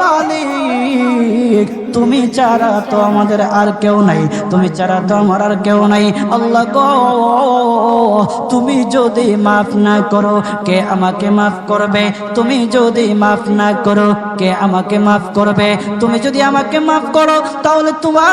মালিক, তুমি ছাড়া তো আমাদের আর কেউ নাই, তুমি ছাড়া তো আমার আর কেউ নাই। আল্লাহ গো, তুমি যদি মাফ না করো, কে আমাকে মাফ করবে? তুমি যদি মাফ না করো, কে আমাকে মাফ করবে? তুমি যদি আমাকে মাফ করো, তাহলে তোমার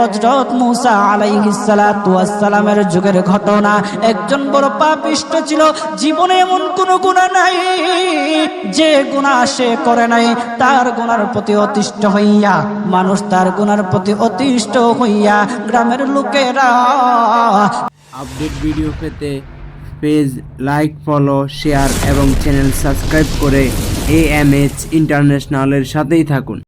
হজরত মুসা ওয়াস যুগের ঘটনা। একজন বড় পাপিষ্ট ছিল, জীবনে এমন কোনো গুনাহ নাই যে গুনাহ সে করে নাই। তার গুনার প্রতি অতিষ্ঠ হইয়া, মানুষ তার গুনার প্রতি অতিষ্ঠ হইয়া গ্রামের লোকেরা আপডেট ভিডিও পেতে পেজ লাইক, ফলো, শেয়ার এবং চ্যানেল সাবস্ক্রাইব করে এ এম এইচ ইন্টারন্যাশনালের সাথেই থাকুন।